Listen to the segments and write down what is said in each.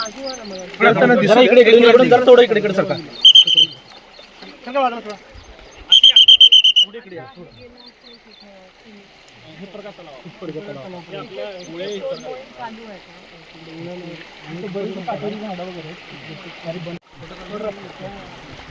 दिसत इकडे इकडे इकडून जरा थोडं इकडे इकडे सरका सरका बाजूला थोडा पुढे इकडे या. हे प्रकार तलाव. हे आपलं मुळे चालू आहे का? इथं बरीच काटेरी झाडं वगैरे आहेत.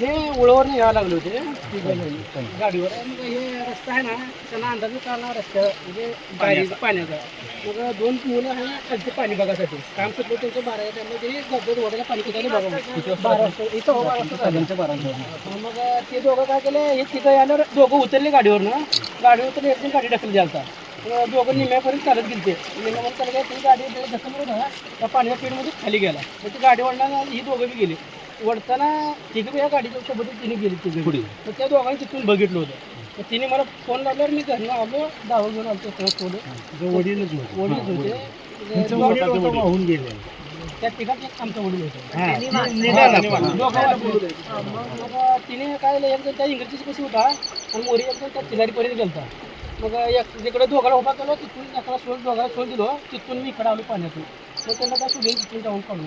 हे उळवर यावं लागले होते. गाडीवर. मग हे रस्ता आहे ना त्यांना अंदाज काढला रस्त्या म्हणजे गाडी पाण्याचा. मग दोन मुलं आहे खालचे पाणी बघायसाठी काम सुटलं त्यांचं बारा त्यामुळे ते वडाला पाणी पिकायला बघा. बारा वाजता. इथं हो, बारा वाजता. मग ते दोघं काय केलं हे तिथं आल्यावर दोघं उतरले गाडीवरनं. गाडीवर उतरले एकदम गाडी ढकलली जाता दोघं निम्यापर्यंत चालत गेलते. निम्यापर्यंत चालत गेले ती गाडी ढकलून होता. त्या पाण्याच्या पिढीमध्ये खाली गेला. मग ती गाडी वडताना ही दोघं बी गेली. वडताना तिघे या गाडीच्या सोबत तिने गेली तिघे. पुढे. मग त्या दोघांनी तिथून बघितलं होतं. मग तिने मला फोन लावल्यावर मी घरनं आलो दावा घेऊन आलो सगळं सोडून. वडीलच होते. वडील. होते वाहून गेले. त्या एक आमचा वडील होता. हा. तिने काय एक जण त्या इंग्रजीची कशी होता. आणि मोरी एक जण त्या खिलाडीपर्यंत गेलता. मग एक तिकडे दोघाला उभा केलो तिथून एकाला सोड दोघाला सोड दिलो. तिथून मी इकडे आलो पाण्यातून. मग त्यांना त्या सुडून तिथून जाऊन काढून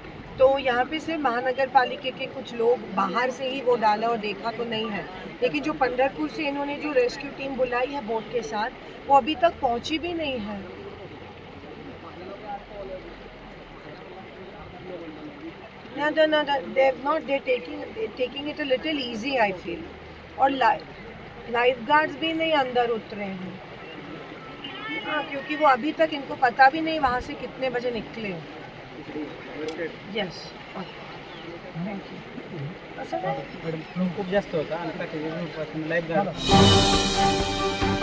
तो यहाँ पे सिर्फ़ महानगर पालिका के कुछ लोग बाहर से ही वो डाला और देखा तो नहीं है लेकिन जो पंडरपुर से इन्होंने जो रेस्क्यू टीम बुलाई है बोट के साथ वो अभी तक पहुँची भी नहीं है No, no, no, no, they're not. They're taking they're taking it a. और लाइफ गार्ड्स भी नहीं अंदर उतरे हैं हाँ क्योंकि वो अभी तक इनको पता भी नहीं वहाँ से कितने बजे निकले यस थैंक यू असं काय खूप जास्त होता आणि लाईफ गार्ड